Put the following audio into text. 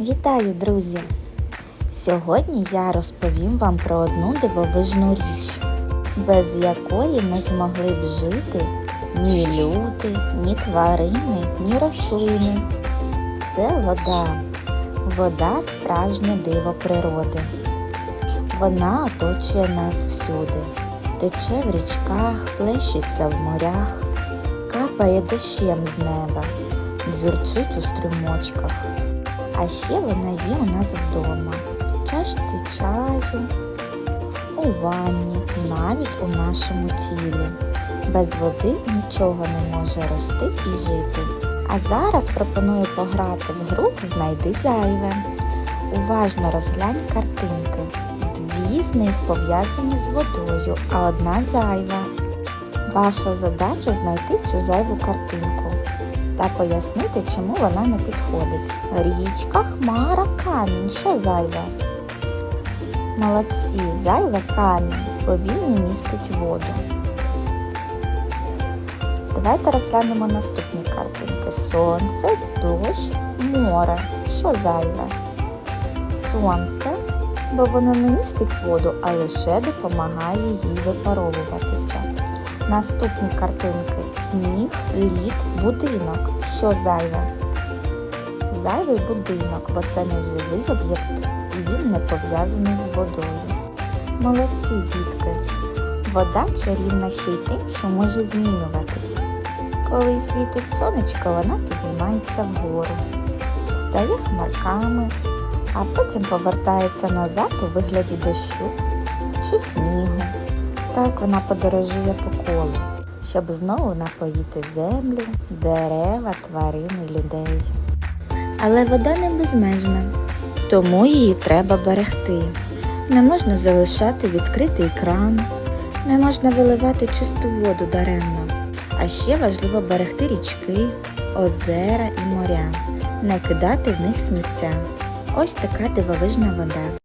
Вітаю, друзі! Сьогодні я розповім вам про одну дивовижну річ, без якої не змогли б жити ні люди, ні тварини, ні рослини. Це вода. Вода справжнє диво природи. Вона оточує нас всюди, тече в річках, плещеться в морях, капає дощем з неба, дзюрчить у струмочках. А ще вона є у нас вдома, чашці чаю, у ванні, навіть у нашому тілі. Без води нічого не може рости і жити. А зараз пропоную пограти в гру Знайди зайве. Уважно розглянь картинки. Дві з них пов'язані з водою, а одна зайва. Ваша задача знайти цю зайву картинку та пояснити, чому вона не підходить. Річка, хмара, камінь. Що зайве? Молодці, зайве камінь, не містить воду. Давайте розглянемо наступні картинки. Сонце, дощ, море. Що зайве? Сонце, бо воно не містить воду, а лише допомагає їй випаровуватися. Наступні картинки сніг, лід, будинок. Що зайве? Зайвий будинок, бо це не живий об'єкт і він не пов'язаний з водою. Молодці, дітки! Вода чарівна ще й тим, що може змінюватися. Коли світить сонечко, вона підіймається вгору, стає хмарками, а потім повертається назад у вигляді дощу чи снігу. Так вона подорожує по колу, щоб знову напоїти землю, дерева, тварин і людей. Але вода не безмежна, тому її треба берегти. Не можна залишати відкритий кран, не можна виливати чисту воду даремно. А ще важливо берегти річки, озера і моря, не кидати в них сміття. Ось така дивовижна вода.